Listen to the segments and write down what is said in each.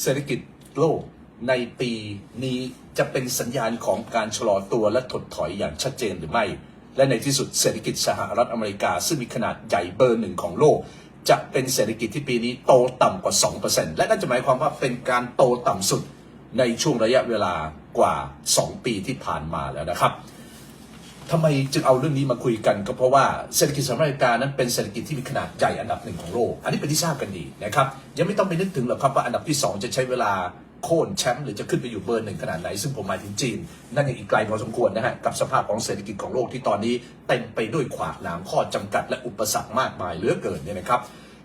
เศรษฐกิจโลกในปีนี้จะเป็นสัญญาณของการชะลอตัวและถดถอยอย่างชัดเจนหรือไม่ และในที่สุดเศรษฐกิจสหรัฐอเมริกา ซึ่งมีขนาดใหญ่เบอร์หนึ่งของโลก จะเป็นเศรษฐกิจที่ปีนี้โตต่ำกว่า 2%และนั่นจะหมายความว่าเป็นการโตต่ำสุดในช่วงระยะเวลากว่า 2 ปีที่ผ่านมาแล้วนะครับ ทำไมจึงเอาเรื่องนี้มาคุยกันก็เพราะว่าเศรษฐกิจสหรัฐอเมริกานั้นเป็นเศรษฐกิจที่มีขนาดใหญ่อันดับหนึ่งของโลก อันนี้เป็นที่ทราบกันดีนะครับยังไม่ต้องไปนึกถึงหรอกครับว่าอันดับที่ 2 จะใช้เวลาโค่นแชมป์หรือจะขึ้นไปอยู่เบอร์หนึ่งขนาดไหน ซึ่งผมหมายถึงจีน นั่นยังอีกไกลพอสมควรนะฮะกับสภาพของเศรษฐกิจของโลกที่ตอนนี้เต็มไปด้วยขวากหนามข้อจำกัดและอุปสรรคมากมายเหลือเกินเนี่ยนะครับ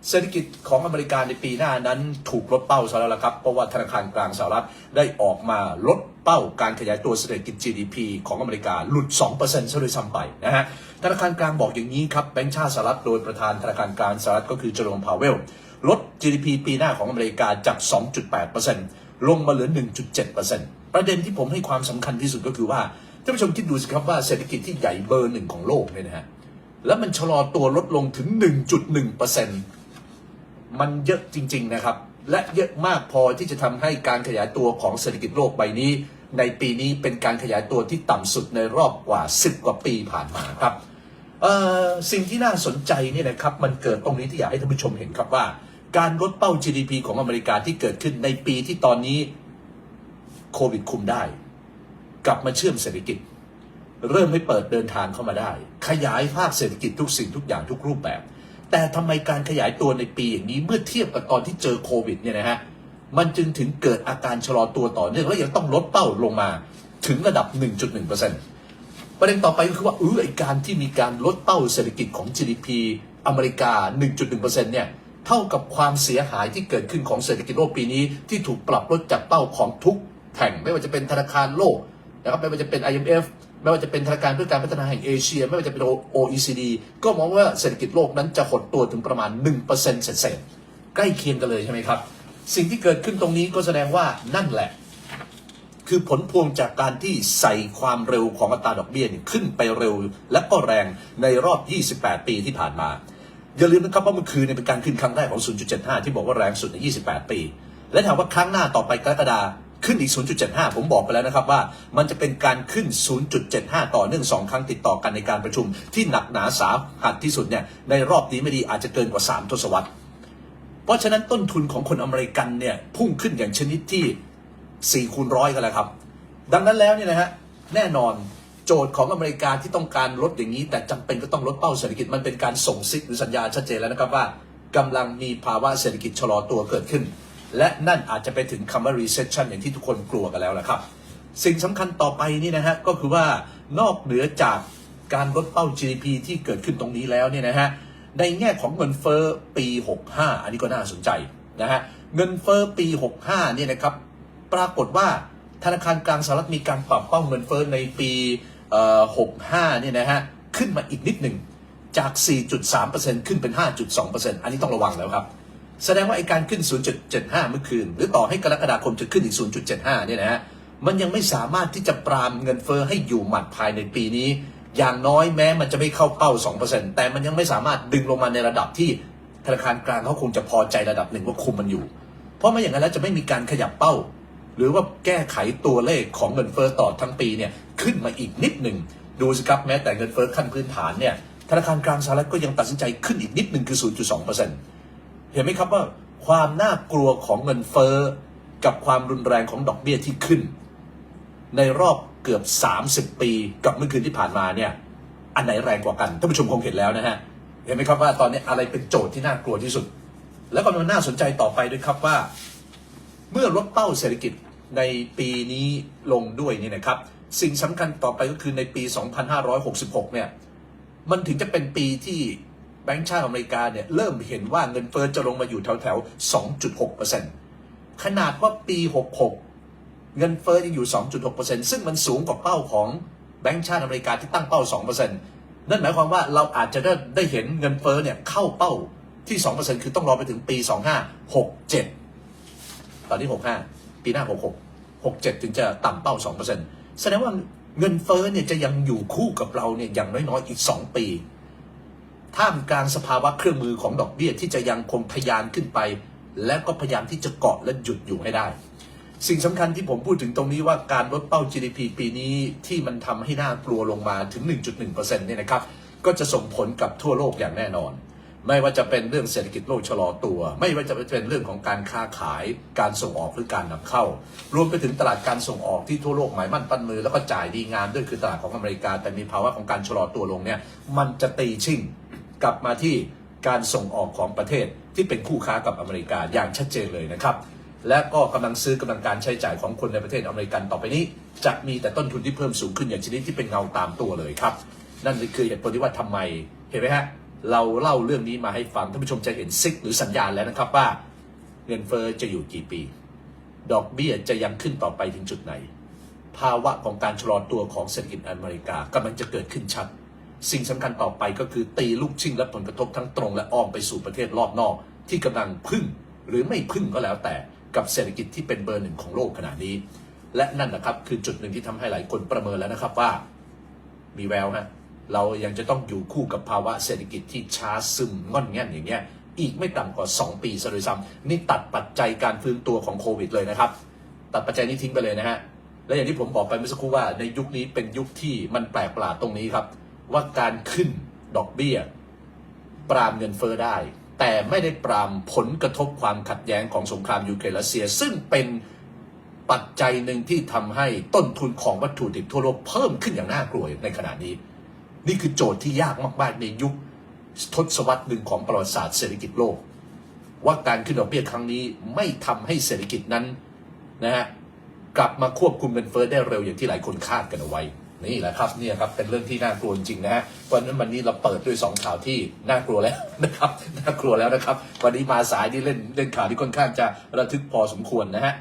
เศรษฐกิจของอเมริกาในปีหน้านั้นถูกลดเป้าซะแล้วละครับ เพราะว่าธนาคารกลางสหรัฐได้ออกมาลดเป้าการขยายตัวเศรษฐกิจ GDP ของอเมริกาหลุด 2%ซะด้วยซ้ำไปนะฮะ ธนาคารกลางบอกอย่างนี้ครับแบงก์ชาติสหรัฐโดยประธานธนาคารกลางสหรัฐก็คือเจอร์โรมพาวเวลลด GDP ปีหน้าของอเมริกาจาก 2.8%ลงมาเหลือ 1.7%ประเด็นที่ผมให้ความสำคัญที่สุดก็คือว่าท่านผู้ชมคิดดูสิครับว่าเศรษฐกิจที่ใหญ่เบอร์หนึ่งของโลกเนี่ยนะฮะแล้วมันชะลอตัวลดลงถึง 1.1% มันเยอะจริง ๆนะครับ และเยอะมากพอที่จะทำให้การขยายตัวของเศรษฐกิจโลกใบนี้ ในปีนี้เป็นการขยายตัวที่ต่ำสุดในรอบกว่า 10 กว่าปีผ่านมาครับสิ่งที่น่าสนใจเนี่ยนะครับ มันเกิดตรงนี้ที่อยากให้ท่านผู้ชมเห็นครับว่า การลดเป้า GDP ของอเมริกาที่เกิดขึ้นในปีที่ตอนนี้โควิดคุมได้ กลับมาเชื่อมเศรษฐกิจ เริ่มให้เปิดเดินทางเข้ามาได้ ขยายภาคเศรษฐกิจทุกสิ่งทุกอย่างทุกรูปแบบ แต่ทำไมการขยายตัวในปีอย่างนี้เมื่อเทียบกับตอนที่เจอโควิดเนี่ยนะฮะมันจึงถึงเกิดอาการชะลอตัวต่อเนื่องและยังต้องลดเป้าลงมาถึงระดับ 1.1%ประเด็นต่อไปก็คือว่าเออไอการที่มีการลดเป้าเศรษฐกิจของ GDP อเมริกา 1.1%เนี่ยเท่ากับความเสียหายที่เกิดขึ้นของเศรษฐกิจโลกปีนี้ ที่ถูกปรับลดจากเป้าของทุกแห่งไม่ว่าจะเป็นธนาคารโลกนะครับไม่ว่าจะเป็น IMF ไม่ว่าจะเป็นธนาคารเพื่อการพัฒนาแห่งเอเชีย ไม่ว่าจะเป็น OECD ก็มองว่าเศรษฐกิจโลกนั้นจะหดตัวถึงประมาณ1%เศษใกล้เคียงกันเลยใช่ไหมครับ สิ่งที่เกิดขึ้นตรงนี้ก็แสดงว่านั่นแหละ คือผลพวงจากการที่ใส่ความเร็วของอัตราดอกเบี้ยขึ้นไปเร็ว และก็แรงในรอบ 28 ปีที่ผ่านมา อย่าลืมนะครับว่าเมื่อคืนเนี่ยเป็นการขึ้นครั้งแรกของ 0.75 ที่บอกว่าแรงสุดใน 28 ปี และถามว่าครั้งหน้าต่อไปกรกฎา ขึ้นอีก 0.75 ผมบอกไปแล้วนะครับว่ามันจะเป็นการขึ้น 0.75 ต่อเนื่อง 2 ครั้งติดต่อกันในการประชุม ที่หนักหนาสาหัสที่สุดเนี่ยในรอบนี้ไม่ดีอาจจะเกินกว่า 3 ทศวรรษ เพราะฉะนั้นต้นทุนของคนอเมริกันเนี่ยพุ่งขึ้นอย่างชนิดที่4คูณร้อยกันแล้วครับ ดังนั้นแล้วเนี่ยนะฮะแน่นอนโจทย์ของอเมริกาที่ต้องการลดอย่างนี้ แต่จำเป็นก็ต้องลดเป้าเศรษฐกิจมันเป็นการส่งซิกหรือสัญญาณชัดเจนแล้วนะครับว่ากำลังมีภาวะเศรษฐกิจชะลอตัวเกิดขึ้น และนั่นอาจจะไปถึงคำว่า recession อย่างที่ทุกคนกลัวกันแล้วละครับ สิ่งสำคัญต่อไปนี่นะฮะก็คือว่านอกเหนือจากการลดเป้า GDP ที่เกิดขึ้นตรงนี้แล้วเนี่ยนะฮะในแง่ของเงินเฟ้อปี 65 อันนี้ก็น่าสนใจนะฮะเงินเฟ้อปี 65 เนี่ยนะครับปรากฏว่าธนาคารกลางสหรัฐมีการปรับเป้าเงินเฟ้อในปี65 เนี่ยนะฮะขึ้นมาอีกนิดหนึ่งจาก 4.3%ขึ้นเป็น 5.2%อันนี้ต้องระวังแล้วครับ แสดงว่าไอการขึ้น 0.75 เมื่อคืน หรือต่อให้กรกฎาคมจะขึ้นอีก 0.75 เนี่ยนะฮะมันยังไม่สามารถที่จะปรามเงินเฟ้อให้อยู่หมัดภายในปีนี้ อย่างน้อยแม้มันจะไม่เข้าเป้า 2%แต่มันยังไม่สามารถดึงลงมาในระดับที่ธนาคารกลางเขาคงจะพอใจระดับหนึ่งว่าคุมมันอยู่ เพราะไม่อย่างนั้นแล้วจะไม่มีการขยับเป้า หรือว่าแก้ไขตัวเลขของเงินเฟ้อต่อทั้งปีเนี่ยขึ้นมาอีกนิดหนึ่งดูสิครับแม้แต่เงินเฟ้อขั้นพื้นฐานเนี่ยธนาคารกลางสหรัฐก็ยังตัดสินใจขึ้นอีกนิดหนึ่งคือ 0.2%เเห็นไหมครับว่าความน่ากลัวของเงินเฟ้อกับความรุนแรงของดอกเบี้ยที่ขึ้น ในรอบเกือบ 30 ปีกับเมื่อคืนที่ผ่านมาเนี่ย อันไหนแรงกว่ากันท่านผู้ชมคงเห็นแล้วนะฮะเห็นไหมครับว่าตอนนี้อะไรเป็นโจทย์ที่น่ากลัวที่สุด แล้วก็มันน่าสนใจต่อไปด้วยครับว่า เมื่อลดเป้าเศรษฐกิจในปีนี้ลงด้วยนี่นะครับ สิ่งสำคัญต่อไปก็คือในปี 2566 เนี่ย มันถึงจะเป็นปีที่ แบงก์ชาติอเมริกาเนี่ยเริ่มเห็นว่าเงินเฟ้อจะลงมาอยู่แถวแถว2.6%ขนาดว่าปี 66 เงินเฟ้อยังอยู่ 2.6%ซึ่งมันสูงกว่าเป้าของแบงก์ชาติอเมริกาที่ตั้งเป้า 2%นั่นหมายความว่าเราอาจจะได้ได้เห็นเงินเฟ้อเนี่ยเข้าเป้าที่ 2%คือต้องรอไปถึงปี 2567 ตอนนี้ 65 ปีหน้า 66 67 ถึงจะต่ำเป้า 2%แสดงว่าเงินเฟ้อเนี่ยจะยังอยู่คู่กับเราเนี่ยอย่างน้อยๆ อีก 2 ปี ท่ามกลางสภาวะเครื่องมือของดอกเบี้ยที่จะยังคงทยานขึ้นไป และก็พยายามที่จะเกาะและหยุดอยู่ให้ได้ สิ่งสำคัญที่ผมพูดถึงตรงนี้ว่าการลดเป้า GDP ปีนี้ที่มันทำให้น่ากลัวลงมาถึง 1.1%เนี่ยนะครับ ก็จะส่งผลกับทั่วโลกอย่างแน่นอน ไม่ว่าจะเป็นเรื่องเศรษฐกิจโลกชะลอตัว ไม่ว่าจะเป็นเรื่องของการค้าขาย การส่งออกหรือการนำเข้า รวมไปถึงตลาดการส่งออกที่ทั่วโลกหมายมั่นปั้นมือแล้วก็จ่ายดีงามด้วยคือตลาดของอเมริกาแต่มีภาวะของการชะลอตัวลงเนี่ยมันจะตีชิ่ง กลับมาที่การส่งออกของประเทศที่เป็นคู่ค้ากับอเมริกาอย่างชัดเจนเลยนะครับ และก็กำลังซื้อกำลังการใช้จ่ายของคนในประเทศอเมริกันต่อไปนี้ จะมีแต่ต้นทุนที่เพิ่มสูงขึ้นอย่างชนิดที่เป็นเงาตามตัวเลยครับ นั่นคือเหตุผลที่ว่าทำไมเห็นไหมฮะเราเล่าเรื่องนี้มาให้ฟังท่านผู้ชมจะเห็นซิกหรือสัญญาณแล้วนะครับว่า เงินเฟอ้อจะอยู่กี่ปี ดอกเบี้ยจะยังขึ้นต่อไปถึงจุดไหน ภาวะของการชะลอตัวของเศรษฐกิจอเมริกากำลังจะเกิดขึ้นชัด สิ่งสำคัญต่อไปก็คือตีลูกชิงและผลกระทบทั้งตรงและอ้อมไปสู่ประเทศรอบนอก ที่กำลังพึ่งหรือไม่พึ่งก็แล้วแต่กับเศรษฐกิจที่เป็นเบอร์หนึ่งของโลกขณะนี้ และนั่นนะครับคือจุดหนึ่งที่ทำให้หลายคนประเมินแล้วนะครับว่า มีแววฮะเรายังจะต้องอยู่คู่กับภาวะเศรษฐกิจที่ช้าซึมง่อนแง่นอย่างเงี้ยอีกไม่ต่ำกว่า 2 ปีซะด้วยซ้ำนี่ตัดปัจจัยการฟื้นตัวของโควิดเลยนะครับ ตัดปัจจัยนี้ทิ้งไปเลยนะฮะและอย่างที่ผมบอกไปเมื่อสักครู่ว่าในยุคนี้เป็นยุคที่มันแปลกประหลาดตรงนี้ครับ ว่าการขึ้นดอกเบี้ย ปรามเงินเฟ้อได้ แต่ไม่ได้ปรามผลกระทบความขัดแย้งของสงครามยูเครนรัสเซีย ซึ่งเป็นปัจจัยหนึ่งที่ทำให้ต้นทุนของวัตถุดิบทั่วโลกเพิ่มขึ้นอย่างน่ากลัวในขณะนี้ นี่คือโจทย์ที่ยากมาก ๆ ในยุคทศวรรษหนึ่งของประวัติศาสตร์เศรษฐกิจโลก ว่าการขึ้นดอกเบี้ยครั้งนี้ไม่ทำให้เศรษฐกิจนั้นนะฮะกลับมาควบคุมเงินเฟ้อได้เร็วอย่างที่หลายคนคาดกันเอาไว้ นี่แหละครับเนี่ยครับเป็นเรื่องที่น่ากลัวจริงนะฮะวันนั้นวันนี้เราเปิดด้วยสองข่าวที่น่ากลัวแล้วนะครับน่ากลัวแล้วนะครับ วันนี้มาสายที่เล่นเล่นข่าวที่ค่อนข้างจะระทึกพอสมควรนะฮะ